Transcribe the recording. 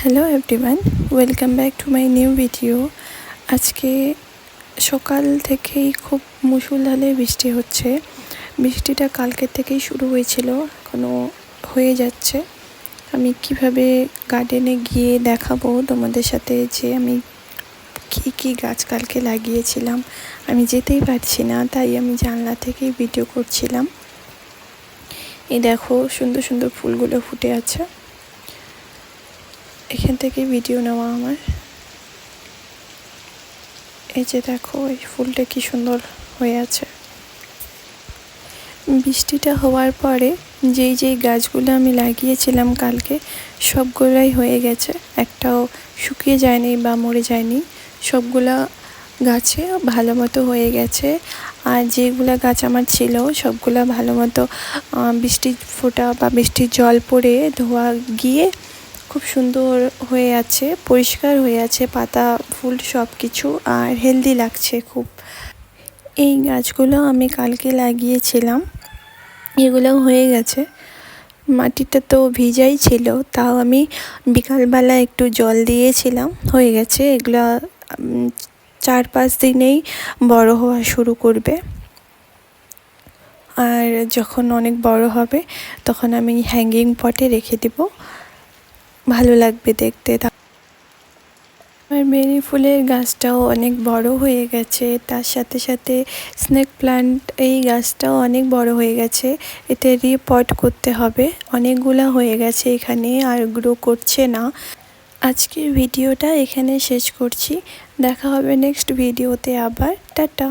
Hello everyone welcome back to my new video আজকে সকাল থেকেই খুব মুসুলধারে বৃষ্টি হচ্ছে। বৃষ্টিটা কালকের থেকেই শুরু হয়েছিল এখনও হয়ে যাচ্ছে। আমি কীভাবে গার্ডেনে গিয়ে দেখাবো তোমাদের সাথে যে আমি কী কী গাছ কালকে লাগিয়েছিলাম। আমি যেতেই পারছি না, তাই আমি জানলা থেকেই ভিডিও করছিলাম। এই দেখো, সুন্দর সুন্দর ফুলগুলো ফুটে আছে। এখান থেকে ভিডিও নেওয়া আমার। এই যে দেখো, এই ফুলটা কি সুন্দর হয়ে আছে। বৃষ্টিটা হওয়ার পরে যেই যেই গাছগুলো আমি লাগিয়েছিলাম কালকে, সবগুলাই হয়ে গেছে। একটাও শুকিয়ে যায়নি বা মরে যায়নি। সবগুলা গাছে ভালো মতো হয়ে গেছে। আর যেগুলো গাছ আমার ছিল, সবগুলা ভালো মতো বৃষ্টির ফোটা বা বৃষ্টির জল পড়ে ধোয়া গিয়ে খুব সুন্দর হয়ে আছে, পরিষ্কার হয়ে আছে, পাতা, ফুল সব কিছু আর হেলদি লাগছে খুব। এই গাছগুলো আমি কালকে লাগিয়েছিলাম, এগুলো হয়ে গেছে। মাটিটা তো ভিজাই ছিল, তাও আমি বিকালবেলা একটু জল দিয়েছিলাম, হয়ে গেছে। এগুলো চার পাঁচ দিনেই বড় হওয়া শুরু করবে। আর যখন অনেক বড় হবে, তখন আমি হ্যাঙ্গিং পটে রেখে দেবো। ভালো লাগবে দেখতে। আর বেরি ফুলের গাছটাও অনেক বড় হয়ে গেছে। তার সাথে সাথে স্নেক প্লান্ট এই গাছটাও অনেক বড় হয়ে গেছে। এতে রিপট করতে হবে। অনেকগুলা হয়ে গেছে এখানে আর গ্রো করছে না। আজকের ভিডিওটা এখানে শেষ করছি। দেখা হবে নেক্সট ভিডিওতে আবার। টাটা।